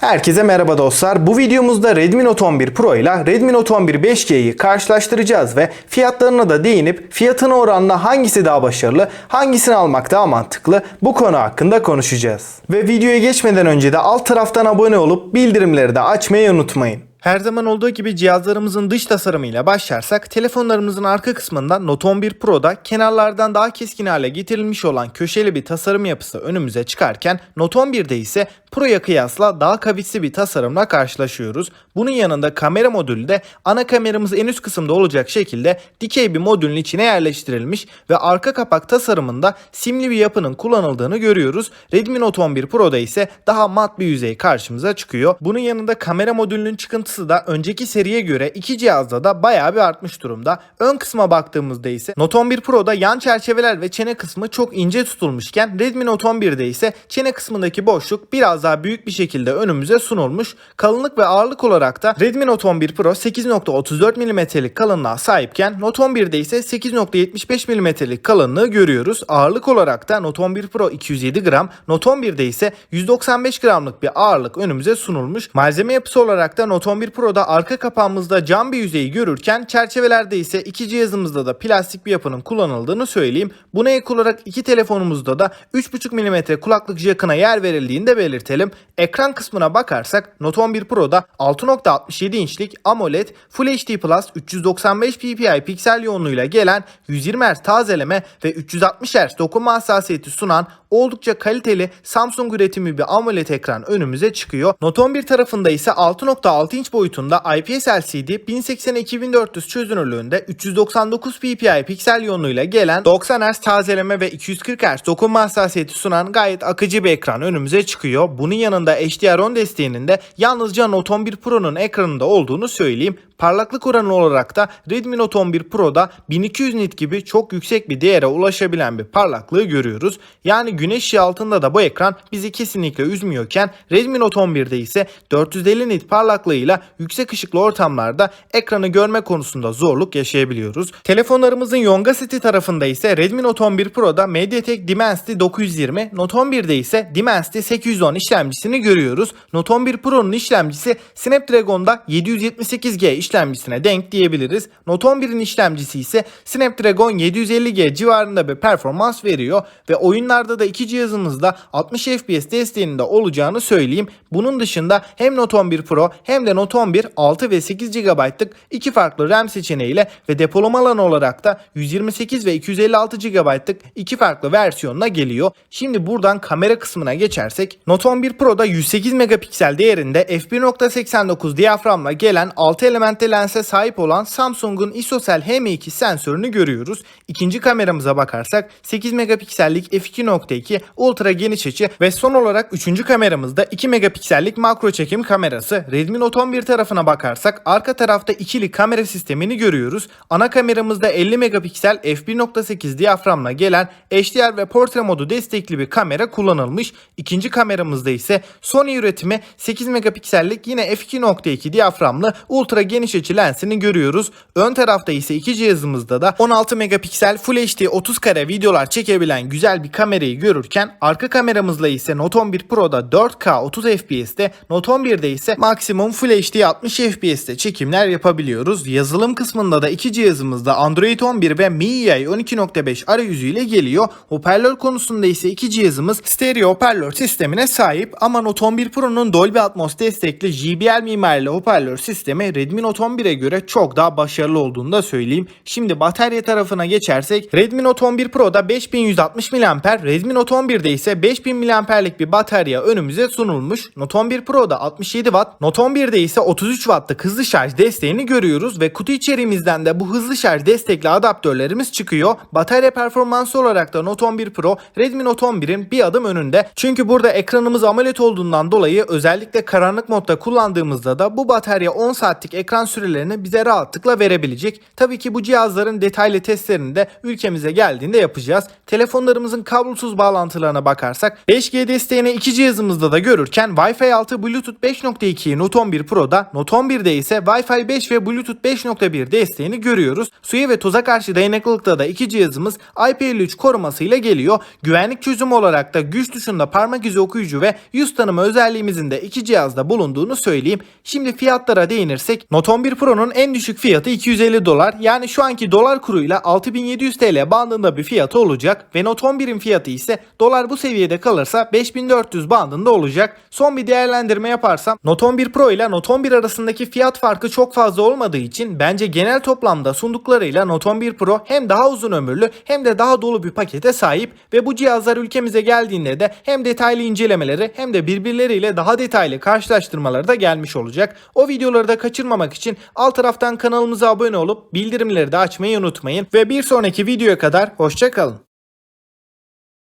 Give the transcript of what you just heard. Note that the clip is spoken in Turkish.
Herkese merhaba dostlar. Bu videomuzda Redmi Note 11 Pro ile Redmi Note 11 5G'yi karşılaştıracağız ve fiyatlarına da değinip fiyatına oranla hangisi daha başarılı, hangisini almak daha mantıklı bu konu hakkında konuşacağız. Ve videoya geçmeden önce de alt taraftan abone olup bildirimleri de açmayı unutmayın. Her zaman olduğu gibi cihazlarımızın dış tasarımıyla başlarsak telefonlarımızın arka kısmında Note 11 Pro'da kenarlardan daha keskin hale getirilmiş olan köşeli bir tasarım yapısı önümüze çıkarken Note 11'de ise Pro'ya kıyasla daha kavisli bir tasarımla karşılaşıyoruz. Bunun yanında kamera modülü de ana kameramız en üst kısımda olacak şekilde dikey bir modülün içine yerleştirilmiş ve arka kapak tasarımında simli bir yapının kullanıldığını görüyoruz. Redmi Note 11 Pro'da ise daha mat bir yüzey karşımıza çıkıyor. Bunun yanında kamera modülünün çıkıntısı da önceki seriye göre iki cihazda da bayağı bir artmış durumda. Ön kısma baktığımızda ise Note 11 Pro'da yan çerçeveler ve çene kısmı çok ince tutulmuşken Redmi Note 11'de ise çene kısmındaki boşluk biraz daha büyük bir şekilde önümüze sunulmuş. Kalınlık ve ağırlık olarak da Redmi Note 11 Pro 8.34 mm'lik kalınlığa sahipken Note 11'de ise 8.75 mm'lik kalınlığı görüyoruz. Ağırlık olarak da Note 11 Pro 207 gram, Note 11'de ise 195 gramlık bir ağırlık önümüze sunulmuş. Malzeme yapısı olarak da Note 11 Pro'da arka kapağımızda cam bir yüzeyi görürken çerçevelerde ise iki cihazımızda da plastik bir yapının kullanıldığını söyleyeyim. Buna ek olarak iki telefonumuzda da 3.5 mm kulaklık jackına yer verildiğini de belirtelim. Ekran kısmına bakarsak Note 11 Pro'da 6.67 inçlik AMOLED Full HD Plus 395 ppi piksel yoğunluğuyla gelen 120 Hz tazeleme ve 360 Hz dokunma hassasiyeti sunan oldukça kaliteli Samsung üretimi bir AMOLED ekran önümüze çıkıyor. Note 11 tarafında ise 6.6 inç boyutunda IPS LCD 1080-2400 çözünürlüğünde 399 ppi piksel yoğunluğuyla gelen 90 Hz tazeleme ve 240 Hz dokunma hassasiyeti sunan gayet akıcı bir ekran önümüze çıkıyor. Bunun yanında HDR10 desteğinin de yalnızca Note 11 Pro'nun ekranında olduğunu söyleyeyim. Parlaklık oranı olarak da Redmi Note 11 Pro'da 1200 nit gibi çok yüksek bir değere ulaşabilen bir parlaklığı görüyoruz. Yani güneş ışığı altında da bu ekran bizi kesinlikle üzmüyorken Redmi Note 11'de ise 450 nit parlaklığıyla yüksek ışıklı ortamlarda ekranı görme konusunda zorluk yaşayabiliyoruz. Telefonlarımızın Yonga seti tarafında ise Redmi Note 11 Pro'da MediaTek Dimensity 920, Note 11'de ise Dimensity 810 işlemcisini görüyoruz. Note 11 Pro'nun işlemcisi Snapdragon'da 778G işlemcisine denk diyebiliriz. Note 11'in işlemcisi ise Snapdragon 750G civarında bir performans veriyor ve oyunlarda da iki cihazımızda 60 FPS desteğinin de olacağını söyleyeyim. Bunun dışında hem Note 11 Pro hem de Note 11 6 ve 8 GB'lık iki farklı RAM seçeneğiyle ve depolama alanı olarak da 128 ve 256 GB'lık iki farklı versiyonla geliyor. Şimdi buradan kamera kısmına geçersek Note 11 Pro'da 108 megapiksel değerinde f1.89 diyaframla gelen 6 elementli lense sahip olan Samsung'un ISOCELL HM2 sensörünü görüyoruz. İkinci kameramıza bakarsak 8 megapiksellik f2.2 ultra geniş açı ve son olarak üçüncü kameramızda 2 megapiksellik makro çekim kamerası. Redmi Note 11 tarafına bakarsak arka tarafta ikili kamera sistemini görüyoruz. Ana kameramızda 50 megapiksel f1.8 diyaframla gelen HDR ve portre modu destekli bir kamera kullanılmış. İkinci kameramızda ise Sony üretimi 8 megapiksellik yine f2.2 diyaframlı ultra geniş açı lensini görüyoruz. Ön tarafta ise iki cihazımızda da 16 megapiksel Full HD 30 kare videolar çekebilen güzel bir kamerayı görürken arka kameramızla ise Note 11 Pro'da 4K 30 FPS'te Note 11'de ise maksimum Full HD 60 FPS'te çekimler yapabiliyoruz. Yazılım kısmında da iki cihazımızda Android 11 ve MIUI 12.5 arayüzüyle geliyor. Hoparlör konusunda ise iki cihazımız stereo hoparlör sistemine sahip ama Note 11 Pro'nun Dolby Atmos destekli JBL mimarili hoparlör sistemi Redmi Note 11'e göre çok daha başarılı olduğunu da söyleyeyim. Şimdi batarya tarafına geçersek Redmi Note 11 Pro'da 5160 mAh, Redmi Note 11'de ise 5000 mAh'lik bir batarya önümüze sunulmuş. Note 11 Pro'da 67 Watt, Note 11'de ise 33 Watt'lık hızlı şarj desteğini görüyoruz ve kutu içeriğimizden de bu hızlı şarj destekli adaptörlerimiz çıkıyor. Batarya performansı olarak da Note 11 Pro Redmi Note 11'in bir adım önünde. Çünkü burada ekranımız AMOLED olduğundan dolayı özellikle karanlık modda kullandığımızda da bu batarya 10 saatlik ekran ekran sürelerini bize rahatlıkla verebilecek. Tabii ki bu cihazların detaylı testlerini de ülkemize geldiğinde yapacağız. Telefonlarımızın kablosuz bağlantılarına bakarsak 5G desteğini iki cihazımızda da görürken Wi-Fi 6 Bluetooth 5.2'yi Note 11 Pro'da, Note 11'de ise Wi-Fi 5 ve Bluetooth 5.1 desteğini görüyoruz. Suya ve toza karşı dayanıklılıkta da iki cihazımız IP53 korumasıyla geliyor. Güvenlik çözümü olarak da güç tuşunda parmak izi okuyucu ve yüz tanıma özelliğimizin de iki cihazda bulunduğunu söyleyeyim. Şimdi fiyatlara değinirsek Note 11 Pro'nun en düşük fiyatı 250 dolar. Yani şu anki dolar kuruyla 6700 TL bandında bir fiyatı olacak ve Note 11'in fiyatı ise dolar bu seviyede kalırsa 5400 bandında olacak. Son bir değerlendirme yaparsam Note 11 Pro ile Note 11 arasındaki fiyat farkı çok fazla olmadığı için bence genel toplamda sunduklarıyla Note 11 Pro hem daha uzun ömürlü hem de daha dolu bir pakete sahip ve bu cihazlar ülkemize geldiğinde de hem detaylı incelemeleri hem de birbirleriyle daha detaylı karşılaştırmaları da gelmiş olacak. O videoları da kaçırmamak için alt taraftan kanalımıza abone olup bildirimleri de açmayı unutmayın ve bir sonraki videoya kadar hoşçakalın.